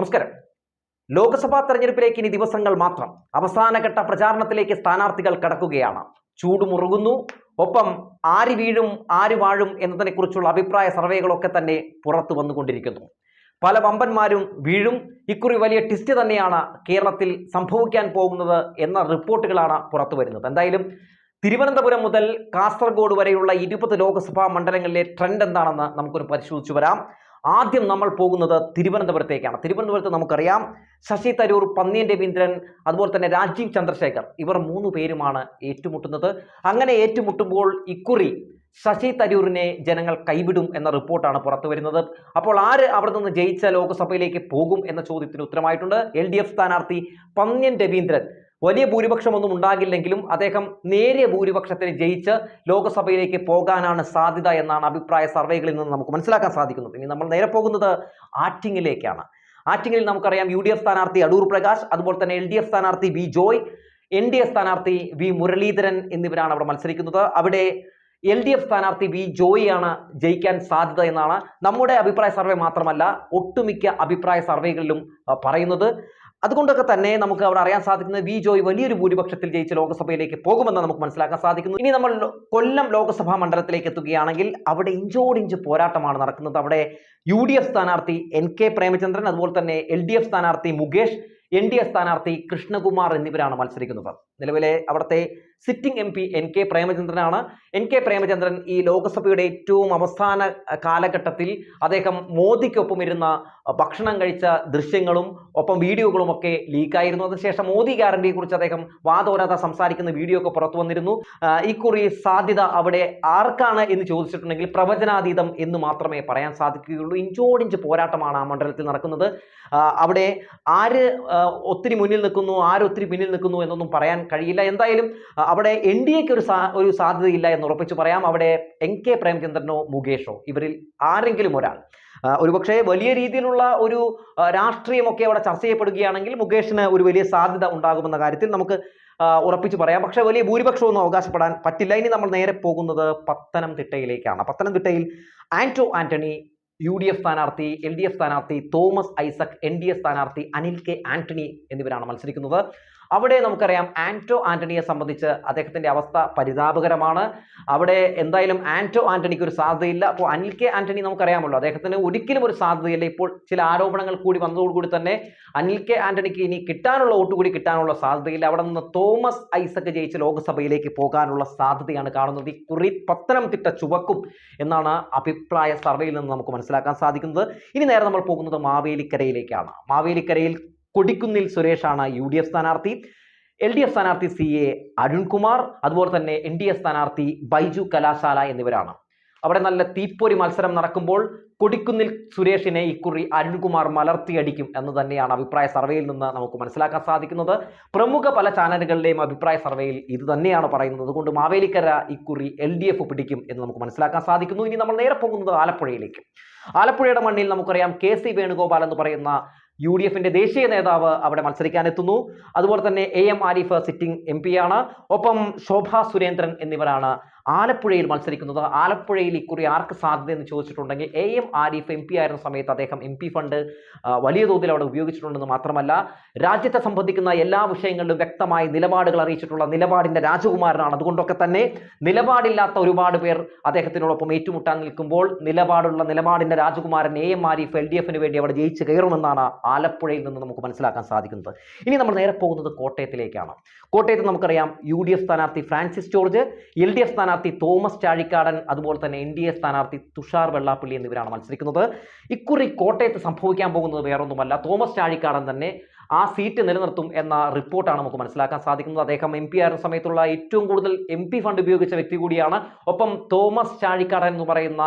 നമസ്കാരം. ലോക്സഭാ തെരഞ്ഞെടുപ്പിലേക്ക് ഇനി ദിവസങ്ങൾ മാത്രം. അവസാനഘട്ട പ്രചാരണത്തിലേക്ക് സ്ഥാനാർത്ഥികൾ കടക്കുകയാണ്. ചൂടുമുറുകുന്നു ഒപ്പം ആര് വീഴും ആര് വാഴും എന്നതിനെക്കുറിച്ചുള്ള അഭിപ്രായ സർവേകളൊക്കെ തന്നെ പുറത്തു വന്നുകൊണ്ടിരിക്കുന്നു. പല വമ്പന്മാരും വീഴും. ഇക്കുറി വലിയ ട്വിസ്റ്റ് തന്നെയാണ് കേരളത്തിൽ സംഭവിക്കാൻ പോകുന്നത് എന്ന റിപ്പോർട്ടുകളാണ് പുറത്തു വരുന്നത്. എന്തായാലും തിരുവനന്തപുരം മുതൽ കാസർഗോഡ് വരെയുള്ള ഇരുപത് ലോക്സഭാ മണ്ഡലങ്ങളിലെ ട്രെൻഡ് എന്താണെന്ന് നമുക്കൊന്ന് പരിശോധിച്ചു വരാം. ആദ്യം നമ്മൾ പോകുന്നത് തിരുവനന്തപുരത്തേക്കാണ്. തിരുവനന്തപുരത്ത് നമുക്കറിയാം ശശി തരൂർ പന്നിയൻ രവീന്ദ്രൻ അതുപോലെ തന്നെ രാജീവ് ചന്ദ്രശേഖർ ഇവർ മൂന്ന് പേരുമാണ് ഏറ്റുമുട്ടുന്നത്. അങ്ങനെ ഏറ്റുമുട്ടുമ്പോൾ ഇക്കുറി ശശി തരൂരിനെ ജനങ്ങൾ കൈവിടും എന്ന റിപ്പോർട്ടാണ് പുറത്തു വരുന്നത്. അപ്പോൾ ആര് അവിടെ നിന്ന് ജയിച്ച ലോക്സഭയിലേക്ക് പോകും എന്ന ചോദ്യത്തിന് ഉത്തരമായിട്ടുണ്ട്. എൽ ഡി എഫ് സ്ഥാനാർത്ഥി പന്ന്യൻ രവീന്ദ്രൻ. വലിയ ഭൂരിപക്ഷമൊന്നും ഉണ്ടാകില്ലെങ്കിലും അദ്ദേഹം നേരിയ ഭൂരിപക്ഷത്തിന് ജയിച്ച് ലോകസഭയിലേക്ക് പോകാനാണ് സാധ്യത എന്നാണ് അഭിപ്രായ സർവേകളിൽ നിന്ന് നമുക്ക് മനസ്സിലാക്കാൻ സാധിക്കുന്നത്. ഇനി നമ്മൾ നേരെ പോകുന്നത് ആറ്റിങ്ങിലേക്കാണ് ആറ്റിങ്ങിൽ നമുക്കറിയാം യു ഡി എഫ് സ്ഥാനാർത്ഥി അടൂർ പ്രകാശ് അതുപോലെ തന്നെ എൽ ഡി എഫ് സ്ഥാനാർത്ഥി V Joy N D A സ്ഥാനാർത്ഥി വി മുരളീധരൻ എന്നിവരാണ് അവിടെ മത്സരിക്കുന്നത്. അവിടെ എൽ ഡി എഫ് സ്ഥാനാർത്ഥി വി ജോയിയാണ് ജയിക്കാൻ സാധ്യത എന്നാണ് നമ്മുടെ അഭിപ്രായ സർവേ മാത്രമല്ല ഒട്ടുമിക്ക അഭിപ്രായ സർവേകളിലും പറയുന്നത്. അതുകൊണ്ടൊക്കെ തന്നെ നമുക്ക് അവിടെ അറിയാൻ സാധിക്കുന്നത് വി ജോയ് വലിയൊരു ഭൂരിപക്ഷത്തിൽ ജയിച്ച് ലോക്സഭയിലേക്ക് പോകുമെന്ന് നമുക്ക് മനസ്സിലാക്കാൻ സാധിക്കുന്നു. ഇനി നമ്മൾ കൊല്ലം ലോക്സഭാ മണ്ഡലത്തിലേക്ക് എത്തുകയാണെങ്കിൽ അവിടെ ഇഞ്ചോടിഞ്ച് പോരാട്ടമാണ് നടക്കുന്നത്. അവിടെ യു ഡി എഫ് സ്ഥാനാർത്ഥി എൻ കെ പ്രേമചന്ദ്രൻ അതുപോലെ തന്നെ എൽ ഡി എഫ് സ്ഥാനാർത്ഥി മുകേഷ് എൻ ഡി എ സ്ഥാനാർത്ഥി കൃഷ്ണകുമാർ എന്നിവരാണ് മത്സരിക്കുന്നത്. നിലവിലെ അവിടുത്തെ sitting M P N K പ്രേമചന്ദ്രനാണ്. N K Premachandran ഈ ലോക്സഭയുടെ ഏറ്റവും അവസാന കാലഘട്ടത്തിൽ അദ്ദേഹം മോദിക്കൊപ്പം ഇരുന്ന ഭക്ഷണം കഴിച്ച ദൃശ്യങ്ങളും ഒപ്പം വീഡിയോകളും ഒക്കെ ലീക്കായിരുന്നു അതിനുശേഷം മോദി ഗ്യാരണ്ടിയെ കുറിച്ച് അദ്ദേഹം വാദോരാത സംസാരിക്കുന്ന വീഡിയോ ഒക്കെ പുറത്തു വന്നിരുന്നു. ഇക്കുറി സാധ്യത അവിടെ ആർക്കാണ് എന്ന് ചോദിച്ചിട്ടുണ്ടെങ്കിൽ പ്രവചനാതീതം എന്ന് മാത്രമേ പറയാൻ സാധിക്കുകയുള്ളൂ. ഇഞ്ചോടിഞ്ച് പോരാട്ടമാണ് ആ മണ്ഡലത്തിൽ നടക്കുന്നത്. അവിടെ ആര് ഒത്തിരി മുന്നിൽ നിൽക്കുന്നു ആരൊത്തിരി പിന്നിൽ നിൽക്കുന്നു എന്നൊന്നും പറയാൻ കഴിയില്ല. എന്തായാലും അവിടെ എൻ ഡി എക്ക് ഒരു സാ ഒരു സാധ്യതയില്ല എന്ന് ഉറപ്പിച്ച് പറയാം. അവിടെ എൻ കെ പ്രേമചന്ദ്രനോ മുകേഷോ ഇവരിൽ ആരെങ്കിലും ഒരാൾ. ഒരുപക്ഷെ വലിയ രീതിയിലുള്ള ഒരു രാഷ്ട്രീയമൊക്കെ അവിടെ ചർച്ച ചെയ്യപ്പെടുകയാണെങ്കിൽ മുകേഷിന് ഒരു വലിയ സാധ്യത ഉണ്ടാകുമെന്ന കാര്യത്തിൽ നമുക്ക് ഉറപ്പിച്ച് പറയാം. പക്ഷേ വലിയ ഭൂരിപക്ഷമൊന്നും അവകാശപ്പെടാൻ പറ്റില്ല. ഇനി നമ്മൾ നേരെ പോകുന്നത് പത്തനംതിട്ടയിലേക്കാണ്. പത്തനംതിട്ടയിൽ Anto Antony U D F സ്ഥാനാർത്ഥി എൽ ഡി എഫ് സ്ഥാനാർത്ഥി Thomas Isaac N D A സ്ഥാനാർത്ഥി അനിൽ കെ ആന്റണി എന്നിവരാണ് മത്സരിക്കുന്നത്. അവിടെ നമുക്കറിയാം ആന്റോ ആന്റണിയെ സംബന്ധിച്ച് അദ്ദേഹത്തിന്റെ അവസ്ഥ പരിതാപകരമാണ്. അവിടെ എന്തായാലും ആന്റോ ആന്റണിക്ക് ഒരു സാധ്യതയില്ല. അപ്പോൾ അനിൽ കെ ആന്റണി നമുക്കറിയാമല്ലോ അദ്ദേഹത്തിന് ഒരിക്കലും ഒരു സാധ്യതയില്ല. ഇപ്പോൾ ചില ആരോപണങ്ങൾ കൂടി വന്നതോടുകൂടി തന്നെ അനിൽ കെ ആന്റണിക്ക് ഇനി കിട്ടാനുള്ള വോട്ട് കൂടി കിട്ടാനുള്ള സാധ്യതയില്ല. അവിടെ നിന്ന് തോമസ് ഐസക് ജയിച്ച് ലോക്സഭയിലേക്ക് പോകാനുള്ള സാധ്യതയാണ് കാണുന്നത്. ഈ കുറി പത്തനംതിട്ട ചുവക്കും എന്നാണ് അഭിപ്രായ സർവേയിൽ നിന്ന് നമുക്ക് മനസ്സിലാക്കാൻ സാധിക്കുന്നത്. ഇനി നേരെ നമ്മൾ പോകുന്നത് മാവേലിക്കരയിലേക്കാണ്. മാവേലിക്കരയിൽ കൊടിക്കുന്നിൽ സുരേഷാണ് യു ഡി എഫ് സ്ഥാനാർത്ഥി. എൽ ഡി എഫ് സ്ഥാനാർത്ഥി സി എ അരുൺകുമാർ അതുപോലെ തന്നെ എൻ ഡി എ സ്ഥാനാർത്ഥി ബൈജു കലാശാല എന്നിവരാണ്. അവിടെ നല്ല തീപ്പൊരി മത്സരം നടക്കുമ്പോൾ കൊടിക്കുന്നിൽ സുരേഷിനെ ഇക്കുറി അരുൺകുമാർ മലർത്തിയടിക്കും എന്ന് തന്നെയാണ് അഭിപ്രായ സർവേയിൽ നിന്ന് നമുക്ക് മനസ്സിലാക്കാൻ സാധിക്കുന്നത്. പ്രമുഖ പല ചാനലുകളുടെയും അഭിപ്രായ സർവേയിൽ ഇത് തന്നെയാണ് പറയുന്നത്. അതുകൊണ്ട് മാവേലിക്കര ഇക്കുറി എൽ ഡി എഫ് പിടിക്കും എന്ന് നമുക്ക് മനസ്സിലാക്കാൻ സാധിക്കുന്നു. ഇനി നമ്മൾ നേരെ പോകുന്നത് ആലപ്പുഴയിലേക്ക്. ആലപ്പുഴയുടെ മണ്ണിൽ നമുക്കറിയാം കെ സി വേണുഗോപാൽ എന്ന് പറയുന്ന യു ഡി എഫിന്റെ ദേശീയ നേതാവ് അവിടെ മത്സരിക്കാനെത്തുന്നു. അതുപോലെ തന്നെ A M Arif sitting M ആണ്. ഒപ്പം ശോഭ സുരേന്ദ്രൻ എന്നിവരാണ് ആലപ്പുഴയിൽ മത്സരിക്കുന്നത്. ആലപ്പുഴയിൽ ഇക്കുറി ആർക്ക് സാധ്യത എന്ന് ചോദിച്ചിട്ടുണ്ടെങ്കിൽ A M Arif M P ആയിരുന്ന സമയത്ത് അദ്ദേഹം എം പി ഫണ്ട് വലിയ തോതിൽ അവിടെ ഉപയോഗിച്ചിട്ടുണ്ടെന്ന് മാത്രമല്ല രാജ്യത്തെ സംബന്ധിക്കുന്ന എല്ലാ വിഷയങ്ങളിലും വ്യക്തമായി നിലപാടുകൾ അറിയിച്ചിട്ടുള്ള നിലപാടിന്റെ രാജകുമാരനാണ്. അതുകൊണ്ടൊക്കെ തന്നെ നിലപാടില്ലാത്ത ഒരുപാട് പേർ അദ്ദേഹത്തിനോടൊപ്പം ഏറ്റുമുട്ടാൻ നിൽക്കുമ്പോൾ നിലപാടുള്ള നിലപാടിന്റെ രാജകുമാരൻ A M Arif L D എഫിന് വേണ്ടി അവിടെ ജയിച്ച് കയറുമെന്നാണ് ആലപ്പുഴയിൽ നിന്ന് നമുക്ക് മനസ്സിലാക്കാൻ സാധിക്കുന്നത്. ഇനി നമ്മൾ നേരെ പോകുന്നത് കോട്ടയത്തിലേക്കാണ്. കോട്ടയത്ത് നമുക്കറിയാം യു ഡി എഫ് സ്ഥാനാർത്ഥി Francis George L D F സ്ഥാനാർത്ഥി തോമസ് ചാഴിക്കാടൻ അതുപോലെ തന്നെ എൻ ഡി എ സ്ഥാനാർത്ഥി തുഷാർ വെള്ളാപ്പള്ളി എന്നിവരാണ് മത്സരിക്കുന്നത്. ഇക്കുറി കോട്ടയത്ത് സംഭവിക്കാൻ പോകുന്നത് വേറൊന്നുമല്ല. തോമസ് ചാഴിക്കാടൻ തന്നെ ആ സീറ്റ് നിലനിർത്തും എന്ന റിപ്പോർട്ടാണ് നമുക്ക് മനസ്സിലാക്കാൻ സാധിക്കുന്നത്. അദ്ദേഹം എം പി ആയിരുന്ന സമയത്തുള്ള ഏറ്റവും കൂടുതൽ എം പി ഫണ്ട് ഉപയോഗിച്ച വ്യക്തി കൂടിയാണ്. ഒപ്പം തോമസ് ചാഴിക്കാടൻ എന്ന് പറയുന്ന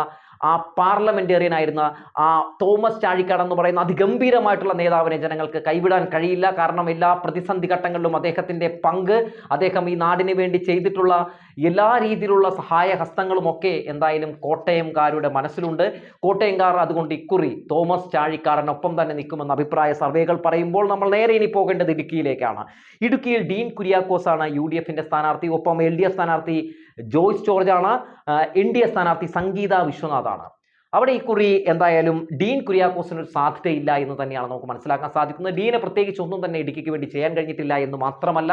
ആ പാർലമെന്റേറിയൻ ആയിരുന്ന ആ തോമസ് ചാഴിക്കാടൻ എന്ന് പറയുന്ന അതിഗംഭീരമായിട്ടുള്ള നേതാവിനെ ജനങ്ങൾക്ക് കൈവിടാൻ കഴിയില്ല. കാരണം എല്ലാ പ്രതിസന്ധി ഘട്ടങ്ങളിലും അദ്ദേഹത്തിന്റെ പങ്ക് അദ്ദേഹം ഈ നാടിന് വേണ്ടി ചെയ്തിട്ടുള്ള എല്ലാ രീതിയിലുള്ള സഹായ ഹസ്തങ്ങളും ഒക്കെ എന്തായാലും കോട്ടയംകാരുടെ മനസ്സിലുണ്ട്. കോട്ടയംകാർ അതുകൊണ്ട് ഇക്കുറി തോമസ് ചാഴിക്കാടനൊപ്പം തന്നെ നിൽക്കുമെന്ന അഭിപ്രായ സർവേകൾ പറയുമ്പോൾ നമ്മൾ നേരെ ഇനി പോകേണ്ടത് ഇടുക്കിയിലേക്കാണ്. ഇടുക്കിയിൽ ഡീൻ കുര്യാക്കോസ് ആണ് യു ഡി എഫിന്റെ സ്ഥാനാർത്ഥി. ഒപ്പം എൽ ഡി എഫ് സ്ഥാനാർത്ഥി ജോയ്സ് ജോർജ് ആണ് എൻ ഡി എ സ്ഥാനാർത്ഥി സംഗീത വിശ്വനാഥാണ്. അവിടെ ഇക്കുറി എന്തായാലും ഡീൻ കുര്യാക്കോസിന് ഒരു സാധ്യതയില്ല എന്ന് തന്നെയാണ് നമുക്ക് മനസ്സിലാക്കാൻ സാധിക്കുന്നത്. ഡീനെ പ്രത്യേകിച്ച് ഒന്നും തന്നെ ഇടുക്കിക്ക് വേണ്ടി ചെയ്യാൻ കഴിഞ്ഞിട്ടില്ല എന്ന് മാത്രമല്ല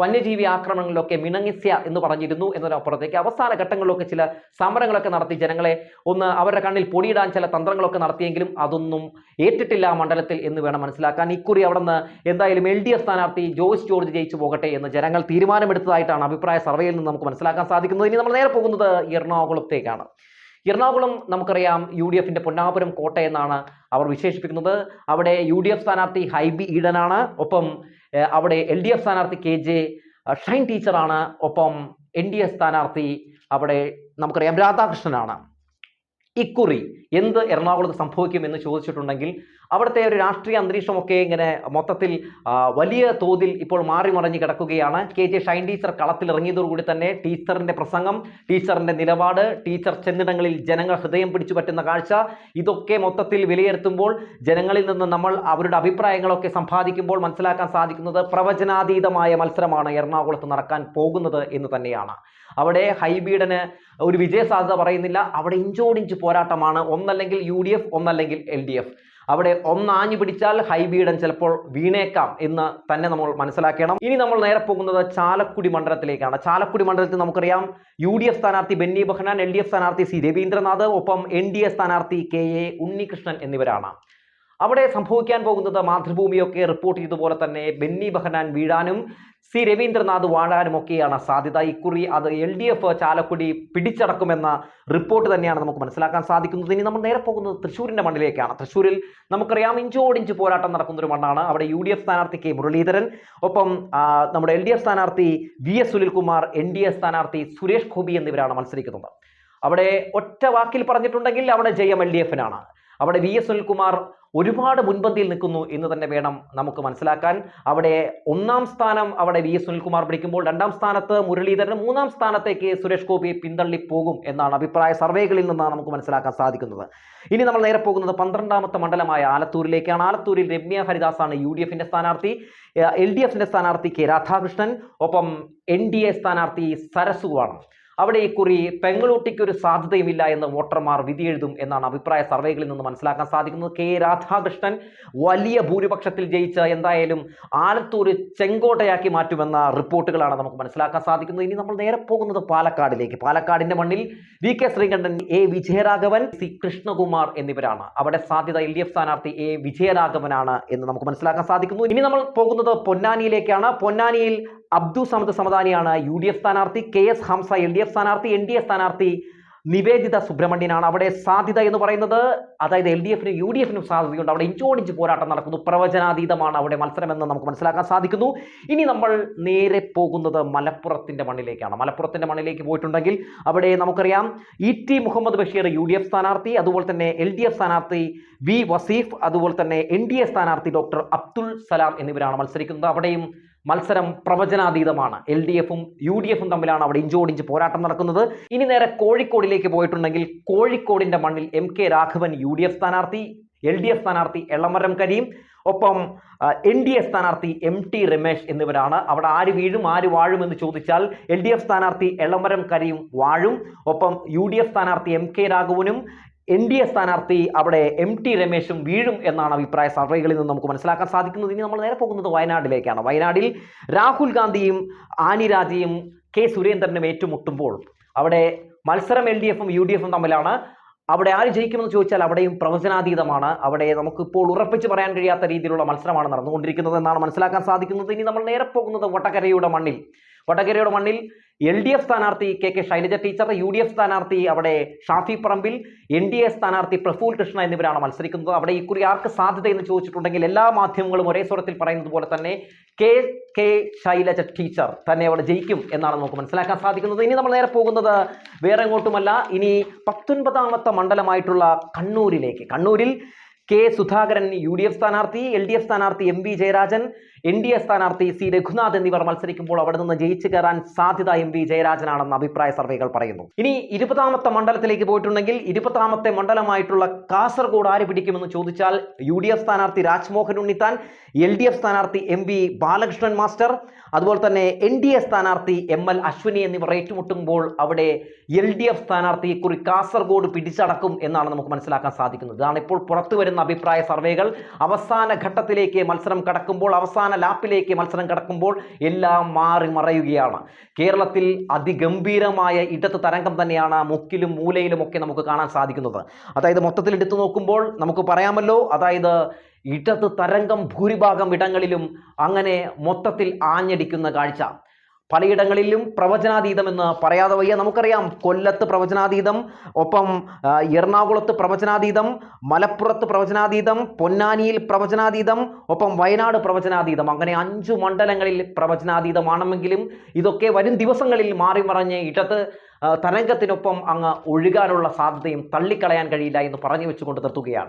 വന്യജീവി ആക്രമണങ്ങളിലൊക്കെ മിണങ്ങിസ്യ എന്ന് പറഞ്ഞിരുന്നു എന്നതിനപ്പുറത്തേക്ക് അവസാന ഘട്ടങ്ങളിലൊക്കെ ചില സമരങ്ങളൊക്കെ നടത്തി ജനങ്ങളെ ഒന്ന് അവരുടെ കണ്ണിൽ പൊടിയിടാൻ ചില തന്ത്രങ്ങളൊക്കെ നടത്തിയെങ്കിലും അതൊന്നും ഏറ്റിട്ടില്ല മണ്ഡലത്തിൽ എന്ന് വേണം മനസ്സിലാക്കാൻ. ഇക്കുറി അവിടെ നിന്ന് എന്തായാലും എൽ ഡി എഫ് സ്ഥാനാർത്ഥി ജോയ്സ് ജോർജ് ജയിച്ചു പോകട്ടെ എന്ന് ജനങ്ങൾ തീരുമാനമെടുത്തതായിട്ടാണ് അഭിപ്രായ സർവേയിൽ നിന്ന് നമുക്ക് മനസ്സിലാക്കാൻ സാധിക്കുന്നത്. ഇനി നമ്മൾ നേരെ പോകുന്നത് എറണാകുളത്തേക്കാണ്. എറണാകുളം നമുക്കറിയാം യു ഡി എഫിന്റെ പൊന്നാപുരം കോട്ട എന്നാണ് അവർ വിശേഷിപ്പിക്കുന്നത്. അവിടെ യു ഡി എഫ് സ്ഥാനാർത്ഥി ഹൈബി ഈഡനാണ്. ഒപ്പം അവിടെ എൽ ഡി എഫ് സ്ഥാനാർത്ഥി കെ ജെ ഷൈൻ ടീച്ചറാണ്. ഒപ്പം എൻ ഡി എ സ്ഥാനാർത്ഥി അവിടെ നമുക്കറിയാം രാധാകൃഷ്ണനാണ്. ഇക്കുറി എന്ത് എറണാകുളത്ത് സംഭവിക്കും എന്ന് ചോദിച്ചിട്ടുണ്ടെങ്കിൽ അവിടുത്തെ ഒരു രാഷ്ട്രീയ അന്തരീക്ഷമൊക്കെ ഇങ്ങനെ മൊത്തത്തിൽ വലിയ തോതിൽ ഇപ്പോൾ മാറി മറിഞ്ഞ് കിടക്കുകയാണ്. കെ ജെ ഷൈൻ ടീച്ചർ കളത്തിലിറങ്ങിയതോടുകൂടി തന്നെ ടീച്ചറിന്റെ പ്രസംഗം ടീച്ചറിന്റെ നിലപാട് ടീച്ചർ ചെന്നിടങ്ങളിൽ ജനങ്ങൾ ഹൃദയം പിടിച്ചു പറ്റുന്ന കാഴ്ച ഇതൊക്കെ മൊത്തത്തിൽ വിലയിരുത്തുമ്പോൾ ജനങ്ങളിൽ നിന്ന് നമ്മൾ അവരുടെ അഭിപ്രായങ്ങളൊക്കെ സമ്പാദിക്കുമ്പോൾ മനസ്സിലാക്കാൻ സാധിക്കുന്നത് പ്രവചനാതീതമായ മത്സരമാണ് എറണാകുളത്ത് നടക്കാൻ പോകുന്നത് എന്ന് തന്നെയാണ്. അവിടെ ഹൈബീഡന് ഒരു വിജയ സാധ്യത പറയുന്നില്ല. അവിടെ ഇഞ്ചോടിഞ്ച് പോരാട്ടമാണ് ഒന്നല്ലെങ്കിൽ യു ഡി എഫ് ഒന്നല്ലെങ്കിൽ എൽ ഡി എഫ്. അവിടെ ഒന്നാഞ്ഞു പിടിച്ചാൽ ഹൈബീഡൻ ചിലപ്പോൾ വീണേക്കാം എന്ന് തന്നെ നമ്മൾ മനസ്സിലാക്കണം. ഇനി നമ്മൾ നേരെ പോകുന്നത് ചാലക്കുടി മണ്ഡലത്തിലേക്കാണ്. ചാലക്കുടി മണ്ഡലത്തിൽ നമുക്കറിയാം യു ഡി എഫ് സ്ഥാനാർത്ഥി Benny Behanan L D F സ്ഥാനാർത്ഥി സി രവീന്ദ്രനാഥ് ഒപ്പം എൻ ഡി എ സ്ഥാനാർത്ഥി കെ എ ഉണ്ണികൃഷ്ണൻ എന്നിവരാണ്. അവിടെ സംഭവിക്കാൻ പോകുന്നത് മാതൃഭൂമിയൊക്കെ റിപ്പോർട്ട് ചെയ്തതുപോലെ തന്നെ ബെന്നി ബെഹനാൻ വീഴാനും സി രവീന്ദ്രനാഥ് വാഴാനും ഒക്കെയാണ് സാധ്യത. ഇക്കുറി അത് എൽ ഡി എഫ് ചാലക്കുടി പിടിച്ചടക്കുമെന്ന റിപ്പോർട്ട് തന്നെയാണ് നമുക്ക് മനസ്സിലാക്കാൻ സാധിക്കുന്നത്. ഇനി നമ്മൾ നേരെ പോകുന്നത് തൃശ്ശൂരിന്റെ മണ്ണിലേക്കാണ്. തൃശ്ശൂരിൽ നമുക്കറിയാം ഇഞ്ചോടിഞ്ച് പോരാട്ടം നടക്കുന്ന ഒരു മണ്ണാണ്. അവിടെ യു ഡി എഫ് സ്ഥാനാർത്ഥി കെ മുരളീധരൻ ഒപ്പം നമ്മുടെ എൽ ഡി എഫ് സ്ഥാനാർത്ഥി V S Sunilkumar N D A സ്ഥാനാർത്ഥി സുരേഷ് ഗോപി എന്നിവരാണ് മത്സരിക്കുന്നത്. അവിടെ ഒറ്റ വാക്കിൽ പറഞ്ഞിട്ടുണ്ടെങ്കിൽ അവിടെ ജയം എൽ ഡി എഫിനാണ്. അവിടെ വി എസ് സുനിൽകുമാർ ഒരുപാട് മുൻപന്തിയിൽ നിൽക്കുന്നു എന്ന് തന്നെ വേണം നമുക്ക് മനസ്സിലാക്കാൻ. അവിടെ ഒന്നാം സ്ഥാനം അവിടെ വി എസ് സുനിൽകുമാർ പിടിക്കുമ്പോൾ രണ്ടാം സ്ഥാനത്ത് മുരളീധരൻ മൂന്നാം സ്ഥാനത്തേക്ക് സുരേഷ് ഗോപി പിന്തള്ളി പോകും എന്നാണ് അഭിപ്രായ സർവേകളിൽ നിന്നാണ് നമുക്ക് മനസ്സിലാക്കാൻ സാധിക്കുന്നത്. ഇനി നമ്മൾ നേരെ പോകുന്നത് പന്ത്രണ്ടാമത്തെ മണ്ഡലമായ ആലത്തൂരിലേക്കാണ്. ആലത്തൂരിൽ രമ്യ ഹരിദാസാണ് യു ഡി എഫിന്റെ സ്ഥാനാർത്ഥി. എൽ ഡി എഫിന്റെ സ്ഥാനാർത്ഥി കെ രാധാകൃഷ്ണൻ. ഒപ്പം എൻ ഡി എ സ്ഥാനാർത്ഥി സരസുവാണ്. അവിടെ ഇക്കുറി പെങ്ങളൂട്ടിക്ക് ഒരു സാധ്യതയുമില്ല എന്ന് വോട്ടർമാർ വിധിയെഴുതും എന്നാണ് അഭിപ്രായ സർവേകളിൽ നിന്ന് മനസ്സിലാക്കാൻ സാധിക്കുന്നത്. കെ. രാധാകൃഷ്ണൻ വലിയ ഭൂരിപക്ഷത്തിൽ ജയിച്ച എന്തായാലും ആലത്തൂർ ചെങ്കോട്ടയാക്കി മാറ്റുമെന്ന റിപ്പോർട്ടുകളാണ് നമുക്ക് മനസ്സിലാക്കാൻ സാധിക്കുന്നത്. ഇനി നമ്മൾ നേരെ പോകുന്നത് പാലക്കാടിലേക്ക്. പാലക്കാടിന്റെ മണ്ണിൽ V. K. Sreekandan A. Vijayaraghavan C. Krishnakumar എന്നിവരാണ്. അവിടെ സാധ്യത എൽ ഡി എഫ് സ്ഥാനാർത്ഥി എ. വിജയരാഘവനാണ് എന്ന് നമുക്ക് മനസ്സിലാക്കാൻ സാധിക്കുന്നു. ഇനി നമ്മൾ പോകുന്നത് പൊന്നാനിയിലേക്കാണ്. പൊന്നാനിയിൽ അബ്ദു സമദ് സമദാനിയാണ് യു ഡി എഫ് സ്ഥാനാർത്ഥി K S Hamsa L D F സ്ഥാനാർത്ഥി എൻ ഡി എ സ്ഥാനാർത്ഥി നിവേദിത സുബ്രഹ്മണ്യനാണ്. അവിടെ സാധ്യത എന്ന് പറയുന്നത് അതായത് എൽ ഡി എഫിനും യു ഡി എഫിനും സാധ്യതയുണ്ട്. അവിടെ ഇഞ്ചോടിഞ്ച് പോരാട്ടം നടക്കുന്നു. പ്രവചനാതീതമാണ് അവിടെ മത്സരമെന്ന് നമുക്ക് മനസ്സിലാക്കാൻ സാധിക്കുന്നു. ഇനി നമ്മൾ നേരെ പോകുന്നത് മലപ്പുറത്തിന്റെ മണ്ണിലേക്കാണ്. മലപ്പുറത്തിന്റെ മണ്ണിലേക്ക് പോയിട്ടുണ്ടെങ്കിൽ അവിടെ നമുക്കറിയാം E T Muhammad Basheer U D F സ്ഥാനാർത്ഥി അതുപോലെ തന്നെ എൽ ഡി എഫ് സ്ഥാനാർത്ഥി വി വസീഫ് അതുപോലെ തന്നെ എൻ ഡി എ സ്ഥാനാർത്ഥി ഡോക്ടർ അബ്ദുൾ സലാം എന്നിവരാണ് മത്സരിക്കുന്നത്. അവിടെയും മത്സരം പ്രവചനാതീതമാണ്. എൽ ഡി എഫും യു ഡി എഫും തമ്മിലാണ് അവിടെ ഇഞ്ചോടിഞ്ച് പോരാട്ടം നടക്കുന്നത്. ഇനി നേരെ കോഴിക്കോടിലേക്ക് പോയിട്ടുണ്ടെങ്കിൽ കോഴിക്കോടിന്റെ മണ്ണിൽ M K Raghavan U D F സ്ഥാനാർത്ഥി എൽ ഡി എഫ് സ്ഥാനാർത്ഥി എളമരം കരീം ഒപ്പം എൻ ഡി എ സ്ഥാനാർത്ഥി എം ടി രമേശ് എന്നിവരാണ്. അവിടെ ആര് വീഴും ആര് വാഴും എന്ന് ചോദിച്ചാൽ എൽ ഡി എഫ് സ്ഥാനാർത്ഥി എളമരം കരീം വാഴും. ഒപ്പം യു ഡി എഫ് സ്ഥാനാർത്ഥി എം കെ രാഘവനും എൻ ഡി എ സ്ഥാനാർത്ഥി അവിടെ എം ടി രമേശും വീഴും എന്നാണ് അഭിപ്രായ സർവേകളിൽ നിന്ന് നമുക്ക് മനസ്സിലാക്കാൻ സാധിക്കുന്നത്. ഇനി നമ്മൾ നേരെ പോകുന്നത് വയനാട്ടിലേക്കാണ്. വയനാട്ടിൽ രാഹുൽ ഗാന്ധിയും ആനി രാജയും കെ സുരേന്ദ്രനും ഏറ്റുമുട്ടുമ്പോൾ അവിടെ മത്സരം എൽ ഡി എഫും യു ഡി എഫും തമ്മിലാണ്. അവിടെ ആര് ജയിക്കുമെന്ന് ചോദിച്ചാൽ അവിടെയും പ്രവചനാതീതമാണ്. അവിടെ നമുക്കിപ്പോൾ ഉറപ്പിച്ച് പറയാൻ കഴിയാത്ത രീതിയിലുള്ള മത്സരമാണ് നടന്നുകൊണ്ടിരിക്കുന്നത് എന്നാണ് മനസ്സിലാക്കാൻ സാധിക്കുന്നത്. ഇനി നമ്മൾ നേരെ പോകുന്നത് വടകരയുടെ മണ്ണിൽ. വടകരയുടെ മണ്ണിൽ എൽ ഡി എഫ് സ്ഥാനാർത്ഥി K K Shailaja teacher U D F സ്ഥാനാർത്ഥി അവിടെ Shafi Parambil N D A സ്ഥാനാർത്ഥി പ്രഫുൽ കൃഷ്ണ എന്നിവരാണ് മത്സരിക്കുന്നത്. അവിടെ ഇക്കുറി ആർക്ക് സാധ്യത എന്ന് ചോദിച്ചിട്ടുണ്ടെങ്കിൽ എല്ലാ മാധ്യമങ്ങളും ഒരേ സ്വരത്തിൽ പറയുന്നത് പോലെ തന്നെ കെ കെ ശൈലജ ടീച്ചർ തന്നെ അവിടെ ജയിക്കും എന്നാണ് നമുക്ക് മനസ്സിലാക്കാൻ സാധിക്കുന്നത്. ഇനി നമ്മൾ നേരെ പോകുന്നത് വേറെ എങ്ങോട്ടുമല്ല. ഇനി പത്തൊൻപതാമത്തെ മണ്ഡലമായിട്ടുള്ള കണ്ണൂരിലേക്ക്. കണ്ണൂരിൽ K Sudhakaran U D F സ്ഥാനാർത്ഥി എൽ ഡി എഫ് സ്ഥാനാർത്ഥി M V Jayarajan N D A സ്ഥാനാർത്ഥി സി രഘുനാഥ് എന്നിവർ മത്സരിക്കുമ്പോൾ അവിടെ നിന്ന് ജയിച്ചു കയറാൻ സാധ്യത എം വി ജയരാജനാണെന്ന് അഭിപ്രായ സർവേകൾ പറയുന്നു. ഇനി ഇരുപതാമത്തെ മണ്ഡലത്തിലേക്ക് പോയിട്ടുണ്ടെങ്കിൽ ഇരുപതാമത്തെ മണ്ഡലമായിട്ടുള്ള കാസർഗോഡ് ആര് പിടിക്കുമെന്ന് ചോദിച്ചാൽ യു ഡി എഫ് സ്ഥാനാർത്ഥി Rajmohan Unnithan L D F സ്ഥാനാർത്ഥി എം വി ബാലകൃഷ്ണൻ മാസ്റ്റർ അതുപോലെ തന്നെ എൻ ഡി എ സ്ഥാനാർത്ഥി എം എൽ അശ്വിനി എന്നിവർ ഏറ്റുമുട്ടുമ്പോൾ അവിടെ എൽ ഡി എഫ് സ്ഥാനാർത്ഥി കുറി കാസർഗോഡ് പിടിച്ചടക്കും എന്നാണ് നമുക്ക് മനസ്സിലാക്കാൻ സാധിക്കുന്നത്. ഇതാണ് ഇപ്പോൾ പുറത്തു വരുന്ന അഭിപ്രായ സർവേകൾ അവസാന ഘട്ടത്തിലേക്ക് മത്സരം കടക്കുമ്പോൾ അവസാന ലാപ്പിലേക്ക് മത്സരം കടക്കുമ്പോൾ എല്ലാം മാറി മറയുകയാണ്. കേരളത്തിൽ അതിഗംഭീരമായ ഇടത്ത് തരംഗം തന്നെയാണ് മുക്കിലും മൂലയിലും ഒക്കെ നമുക്ക് കാണാൻ സാധിക്കുന്നത്. അതായത് മൊത്തത്തിൽ എടുത്തു നോക്കുമ്പോൾ നമുക്ക് പറയാമല്ലോ അതായത് ഇടത് തരംഗം ഭൂരിഭാഗം ഇടങ്ങളിലും അങ്ങനെ മൊത്തത്തിൽ ആഞ്ഞടിക്കുന്ന കാഴ്ച. പലയിടങ്ങളിലും പ്രവചനാതീതമെന്ന് പറയാതെ വയ്യ. നമുക്കറിയാം കൊല്ലത്ത് പ്രവചനാതീതം ഒപ്പം എറണാകുളത്ത് പ്രവചനാതീതം മലപ്പുറത്ത് പ്രവചനാതീതം പൊന്നാനിയിൽ പ്രവചനാതീതം ഒപ്പം വയനാട് പ്രവചനാതീതം. അങ്ങനെ അഞ്ചു മണ്ഡലങ്ങളിൽ പ്രവചനാതീതമാണെങ്കിലും ഇതൊക്കെ വരും ദിവസങ്ങളിൽ മാറി മറഞ്ഞ് ഇടത്ത് തരംഗത്തിനൊപ്പം അങ്ങ് ഒഴുകാനുള്ള സാധ്യതയും തള്ളിക്കളയാൻ കഴിയില്ല എന്ന് പറഞ്ഞു വെച്ചുകൊണ്ട് നിർത്തുകയാണ്.